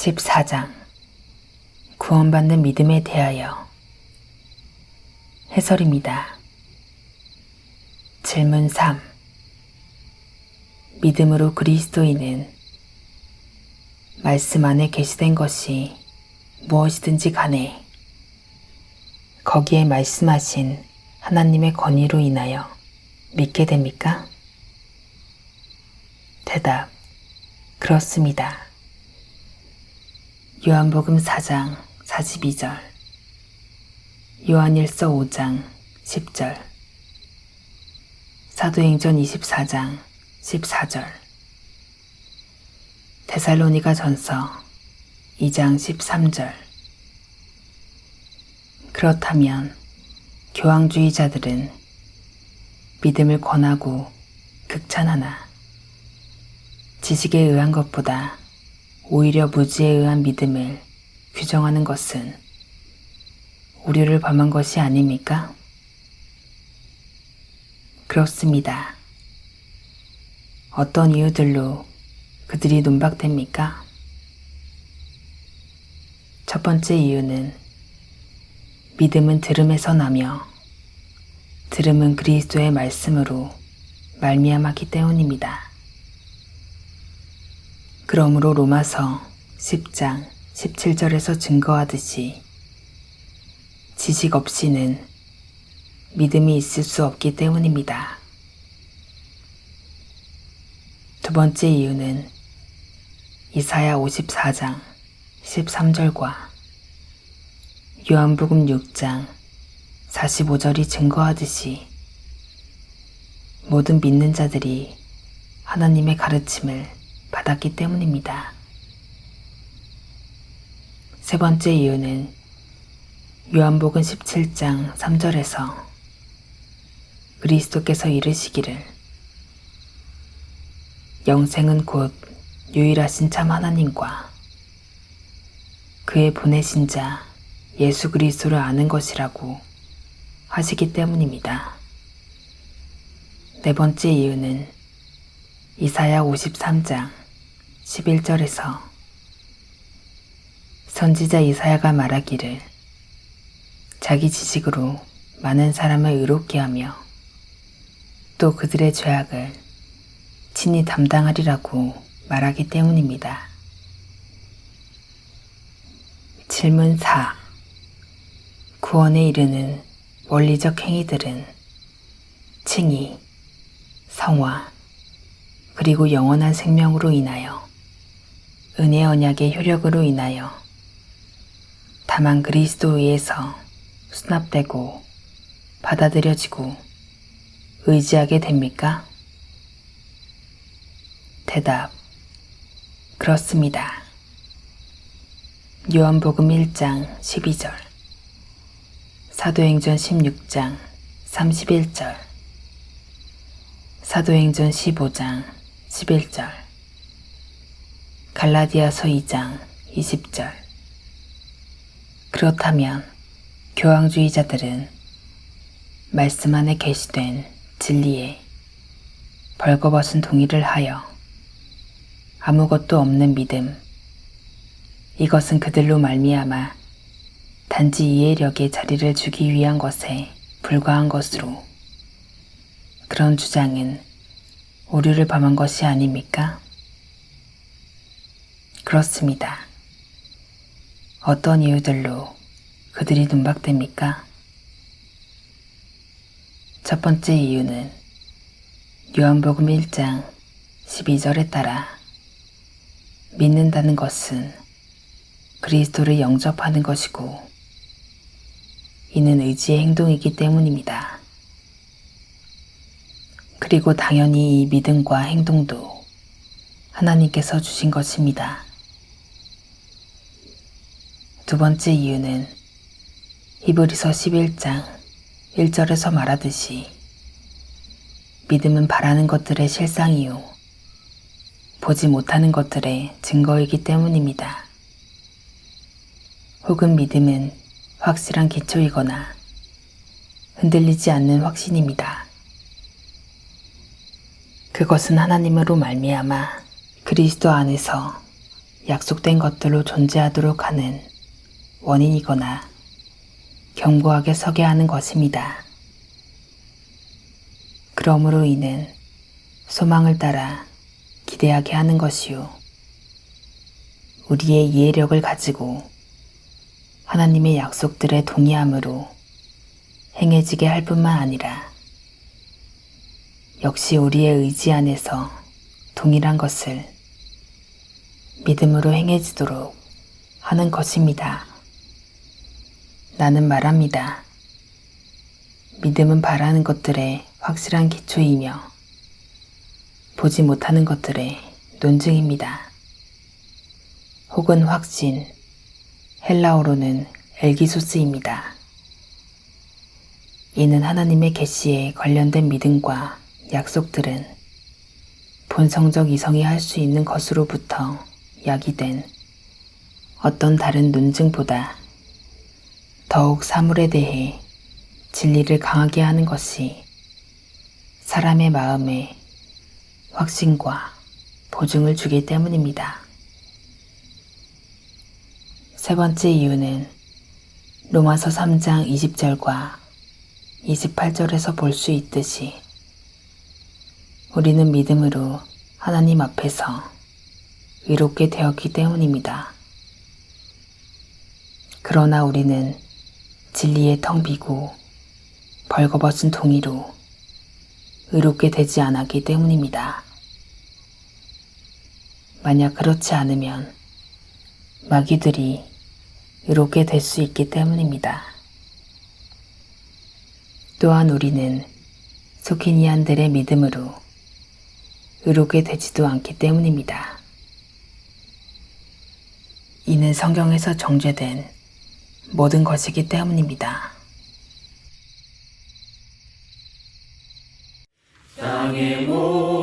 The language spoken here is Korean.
14장 구원받는 믿음에 대하여 해설입니다. 질문 3 믿음으로 그리스도인은 말씀 안에 계시된 것이 무엇이든지 간에 거기에 말씀하신 하나님의 권위로 인하여 믿게 됩니까? 대답 그렇습니다. 요한복음 4장 42절 요한일서 5장 10절 사도행전 24장 14절 데살로니가 전서 2장 13절. 그렇다면 교황주의자들은 믿음을 권하고 극찬하나? 지식에 의한 것보다 오히려 무지에 의한 믿음을 규정하는 것은 우려를 범한 것이 아닙니까? 그렇습니다. 어떤 이유들로 그들이 논박됩니까? 첫 번째 이유는 믿음은 들음에서 나며 들음은 그리스도의 말씀으로 말미암았기 때문입니다. 그러므로 로마서 10장 17절에서 증거하듯이 지식 없이는 믿음이 있을 수 없기 때문입니다. 두 번째 이유는 이사야 54장 13절과 요한복음 6장 45절이 증거하듯이 모든 믿는 자들이 하나님의 가르침을 받았기 때문입니다. 세 번째 이유는 요한복음 17장 3절에서 그리스도께서 이르시기를 영생은 곧 유일하신 참 하나님과 그의 보내신 자 예수 그리스도를 아는 것이라고 하시기 때문입니다. 네 번째 이유는 이사야 53장 11절에서 선지자 이사야가 말하기를 자기 지식으로 많은 사람을 의롭게 하며 또 그들의 죄악을 친히 담당하리라고 말하기 때문입니다. 질문 4. 구원에 이르는 원리적 행위들은 칭의, 성화, 그리고 영원한 생명으로 인하여 은혜 언약의 효력으로 인하여 다만 그리스도 위에서 수납되고 받아들여지고 의지하게 됩니까? 대답. 그렇습니다. 요한복음 1장 12절, 사도행전 16장 31절, 사도행전 15장 11절, 갈라디아서 2장 20절. 그렇다면 교황주의자들은 말씀 안에 계시된 진리에 벌거벗은 동의를 하여 아무것도 없는 믿음, 이것은 그들로 말미암아 단지 이해력에 자리를 주기 위한 것에 불과한 것으로 그런 주장은 오류를 범한 것이 아닙니까? 그렇습니다. 어떤 이유들로 그들이 눈박됩니까? 첫 번째 이유는 요한복음 1장 12절에 따라 믿는다는 것은 그리스도를 영접하는 것이고 이는 의지의 행동이기 때문입니다. 그리고 당연히 이 믿음과 행동도 하나님께서 주신 것입니다. 두 번째 이유는 히브리서 11장 1절에서 말하듯이 믿음은 바라는 것들의 실상이요 보지 못하는 것들의 증거이기 때문입니다. 혹은 믿음은 확실한 기초이거나 흔들리지 않는 확신입니다. 그것은 하나님으로 말미암아 그리스도 안에서 약속된 것들로 존재하도록 하는 원인이거나 견고하게 서게 하는 것입니다. 그러므로 이는 소망을 따라 기대하게 하는 것이요. 우리의 이해력을 가지고 하나님의 약속들에 동의함으로 행해지게 할 뿐만 아니라 역시 우리의 의지 안에서 동일한 것을 믿음으로 행해지도록 하는 것입니다. 나는 말합니다. 믿음은 바라는 것들의 확실한 기초이며 보지 못하는 것들의 논증입니다. 혹은 확신, 헬라어로는 엘기소스입니다. 이는 하나님의 계시에 관련된 믿음과 약속들은 본성적 이성이 할 수 있는 것으로부터 야기된 어떤 다른 논증보다 더욱 사물에 대해 진리를 강하게 하는 것이 사람의 마음에 확신과 보증을 주기 때문입니다. 세 번째 이유는 로마서 3장 20절과 28절에서 볼 수 있듯이 우리는 믿음으로 하나님 앞에서 의롭게 되었기 때문입니다. 그러나 우리는 진리에 텅 비고 벌거벗은 동의로 의롭게 되지 않았기 때문입니다. 만약 그렇지 않으면 마귀들이 의롭게 될 수 있기 때문입니다. 또한 우리는 소키니안들의 믿음으로 의롭게 되지도 않기 때문입니다. 이는 성경에서 정죄된 모든 것이기 때문입니다. 땅의 모